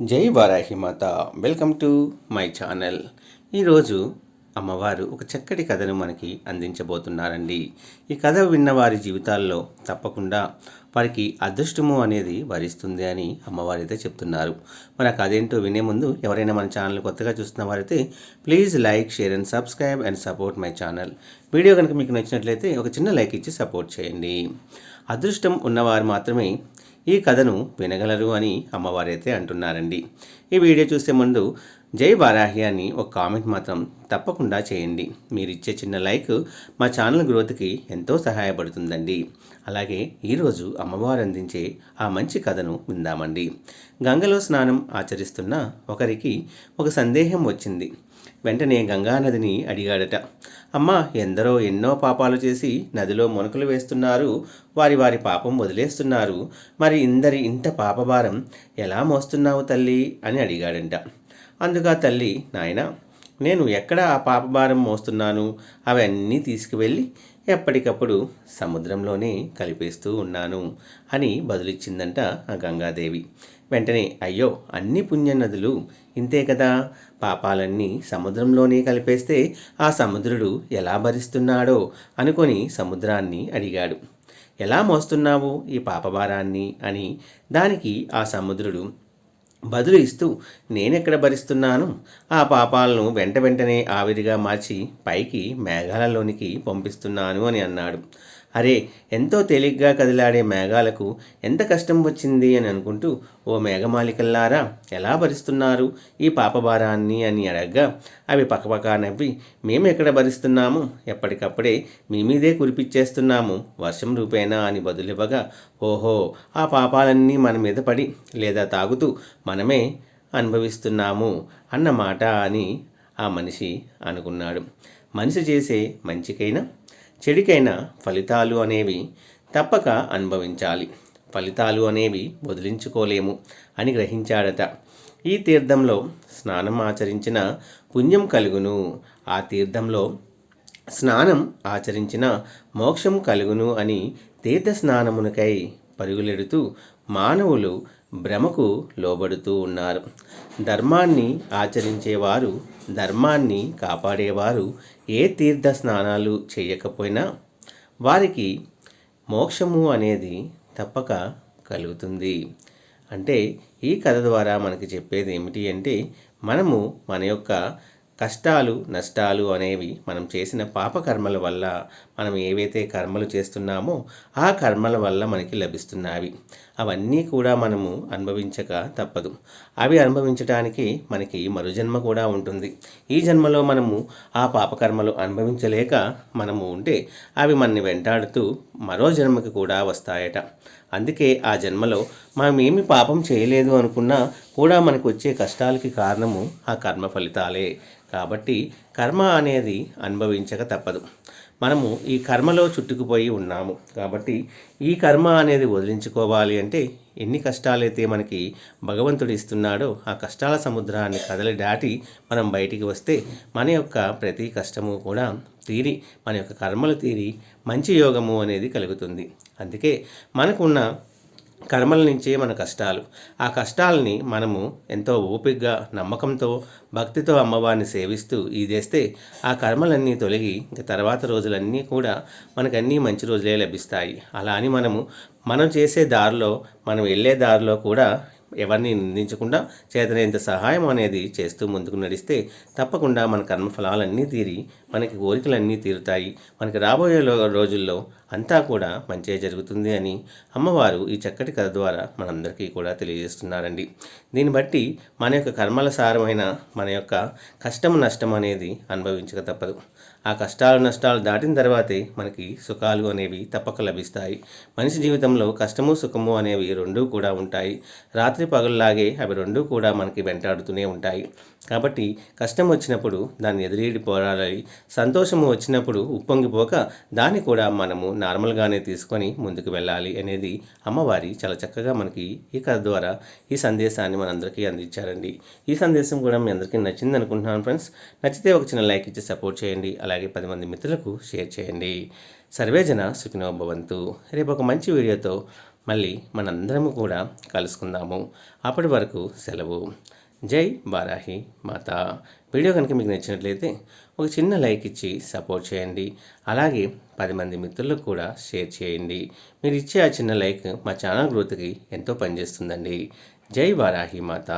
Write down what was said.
Jai Varahimata welcome to my channel. ఈరోజు అమ్మవారు ఒక చక్కటి కథను మనకి అందించబోతున్నారండి. ఈ కథ విన్న వారి జీవితాల్లో తప్పకుండా వారికి అదృష్టము అనేది వరిస్తుంది అని అమ్మవారు అయితే చెప్తున్నారు. మరి ఆ కథ ఏంటో వినే ముందు ఎవరైనా మన ఛానల్ కొత్తగా చూస్తున్న వారైతే please like share and subscribe and support my channel. Video కనుక మీకు నచ్చినట్లయితే ఒక చిన్న లైక్ ఇచ్చి సపోర్ట్ చేయండి. అదృష్టం ఉన్నవారు మాత్రమే ఈ కథను వినగలరు అని అమ్మవారైతే అంటున్నారండి. ఈ వీడియో చూసే ముందు జై వారాహి అని ఒక కామెంట్ మాత్రం తప్పకుండా చేయండి. మీరిచ్చే చిన్న లైక్ మా ఛానల్ గ్రోత్కి ఎంతో సహాయపడుతుందండి. అలాగే ఈరోజు అమ్మవారు అందించే ఆ మంచి కథను విందామండి. గంగలో స్నానం ఆచరిస్తున్న ఒకరికి ఒక సందేహం వచ్చింది. వెంటనే గంగానదిని అడిగాడట. అమ్మ ఎందరో ఎన్నో పాపాలు చేసి నదిలో మునకలు వేస్తున్నారు. వారి వారి పాపం వదిలేస్తున్నారు. మరి ఇందరి ఇంత పాపభారం ఎలా మోస్తున్నావు తల్లి? అని అడిగాడంట. అందుగా తల్లి నాయన నేను ఎక్కడ ఆ పాపభారం మోస్తున్నాను? అవన్నీ తీసుకువెళ్ళి ఎప్పటికప్పుడు సముద్రంలోనే కలిపేస్తూ ఉన్నాను అని బదులిచ్చిందంట ఆ గంగాదేవి. వెంటనే అయ్యో అన్ని పుణ్య నదులు ఇంతే కదా? పాపాలన్నీ సముద్రంలోనే కలిపేస్తే ఆ సముద్రుడు ఎలా భరిస్తున్నాడో అనుకొని సముద్రాన్ని అడిగాడు. ఎలా మోస్తున్నావు ఈ పాపభారాన్ని అని దానికి ఆ సముద్రుడు బదులు ఇస్తూ నేనెక్కడ భరిస్తున్నాను? ఆ పాపాలను వెంట వెంటనే ఆవిరిగా మార్చి పైకి మేఘాలలోనికి పంపిస్తున్నాను అని అన్నాడు. అరే ఎంతో తేలిగ్గా కదిలాడే మేఘాలకు ఎంత కష్టం వచ్చింది అని అనుకుంటూ ఓ మేఘమాలికల్లారా ఎలా భరిస్తున్నారు ఈ పాపభారాన్ని అని అడగ్గా అవి పక్కపక్క నవ్వి మేము ఎక్కడ భరిస్తున్నాము? ఎప్పటికప్పుడే మీ మీదే కురిపిచ్చేస్తున్నాము వర్షం రూపేనా అని బదులివ్వగా ఓహో ఆ పాపాలన్నీ మన మీద పడి లేదా తాగుతూ మనమే అనుభవిస్తున్నాము అన్న మాట అని ఆ మనిషి అనుకున్నాడు. మనిషి చేసే మంచికైనా చెడికైన ఫలితాలు అనేవి తప్పక అనుభవించాలి. ఫలితాలు అనేవి వదిలించుకోలేము అని గ్రహించాడట. ఈ తీర్థంలో స్నానం ఆచరించిన పుణ్యం కలుగును. ఆ తీర్థంలో స్నానం ఆచరించిన మోక్షం కలుగును అని తీర్థ స్నానమునకై పరుగులెడుతూ మానవులు భ్రమకు లోబడుతూ ఉన్నారు. ధర్మాన్ని ఆచరించేవారు ధర్మాన్ని కాపాడేవారు ఏ తీర్థ స్నానాలు చేయకపోయినా వారికి మోక్షము అనేది తప్పక కలుగుతుంది. అంటే ఈ కథ ద్వారా మనకి చెప్పేది ఏమిటి అంటే మనము మన యొక్క కష్టాలు నష్టాలు అనేవి మనం చేసిన పాపకర్మల వల్ల మనం ఏవైతే కర్మలు చేస్తున్నామో ఆ కర్మల వల్ల మనకి లభిస్తున్నవి. అవన్నీ కూడా మనము అనుభవించక తప్పదు. అవి అనుభవించడానికి మనకి మరుజన్మ కూడా ఉంటుంది. ఈ జన్మలో మనము ఆ పాపకర్మలు అనుభవించలేక మనము ఉంటే అవి మనని వెంటాడుతూ మరో జన్మకి కూడా వస్తాయట. అందుకే ఆ జన్మలో మనం ఏమి పాపం చేయలేదు అనుకున్నా కూడా మనకు వచ్చే కష్టాలకి కారణము ఆ కర్మ ఫలితాలే. కాబట్టి కర్మ అనేది అనుభవించక తప్పదు. మనము ఈ కర్మలో చుట్టుకుపోయి ఉన్నాము. కాబట్టి ఈ కర్మ అనేది వదిలించుకోవాలి అంటే ఎన్ని కష్టాలైతే మనకి భగవంతుడు ఇస్తున్నాడో ఆ కష్టాల సముద్రాన్ని కదలి దాటి మనం బయటికి వస్తే మన యొక్క ప్రతి కష్టము కూడా తీరి మన యొక్క కర్మలు తీరి మంచి యోగము అనేది కలుగుతుంది. అందుకే మనకున్న కర్మల నుంచే మన కష్టాలు. ఆ కష్టాలని మనము ఎంతో ఓపికగా నమ్మకంతో భక్తితో అమ్మవారిని సేవిస్తూ ఇదేస్తే ఆ కర్మలన్నీ తొలగి ఇంక తర్వాత రోజులన్నీ కూడా మనకన్నీ మంచి రోజులే లభిస్తాయి. అలా అని మనము మనం చేసే దారిలో మనం వెళ్ళే దారిలో కూడా ఎవరిని నిందించకుండా చేతనేంత సహాయం అనేది చేస్తూ ముందుకు నడిస్తే తప్పకుండా మన కర్మఫలాలన్నీ తీరి మనకి కోరికలన్నీ తీరుతాయి. మనకి రాబోయే రోజుల్లో అంతా కూడా మంచిగా జరుగుతుంది అని అమ్మవారు ఈ చక్కటి కథ ద్వారా మనందరికీ కూడా తెలియజేస్తున్నారండి. దీన్ని బట్టి మన యొక్క కర్మల సారమైన మన యొక్క కష్టం నష్టం అనేది అనుభవించక తప్పదు. ఆ కష్టాలు నష్టాలు దాటిన తర్వాతే మనకి సుఖాలు అనేవి తప్పక లభిస్తాయి. మనిషి జీవితంలో కష్టము సుఖము అనేవి రెండూ కూడా ఉంటాయి. రాత్రి పగలులాగే అవి రెండూ కూడా మనకి వెంటాడుతూనే ఉంటాయి. కాబట్టి కష్టం వచ్చినప్పుడు దాన్ని ఎదిరీడి పోరాడాలి. సంతోషము వచ్చినప్పుడు ఉప్పొంగిపోక దాన్ని కూడా మనము నార్మల్గానే తీసుకొని ముందుకు వెళ్ళాలి అనేది అమ్మవారి చాలా చక్కగా మనకి ఈ కథ ద్వారా ఈ సందేశాన్ని మనందరికీ అందించారండి. ఈ సందేశం కూడా మీ అందరికీ నచ్చింది అనుకుంటున్నాను ఫ్రెండ్స్ నచ్చితే ఒక చిన్న లైక్ ఇచ్చి సపోర్ట్ చేయండి. అలాగే పది మంది మిత్రులకు షేర్ చేయండి. సర్వేజన సుఖినో భవంతు. రేపు ఒక మంచి వీడియోతో మళ్ళీ మనందరము కూడా కలుసుకుందాము. అప్పటి వరకు సెలవు. జై బారాహి మాత. వీడియో కనుక మీకు నచ్చినట్లయితే ఒక చిన్న లైక్ ఇచ్చి సపోర్ట్ చేయండి. అలాగే పది మంది మిత్రులకు కూడా షేర్ చేయండి. మీరు ఇచ్చే ఆ చిన్న లైక్ మా ఛానల్ గ్రోత్కి ఎంతో పనిచేస్తుందండి. జై వారాహి మాత.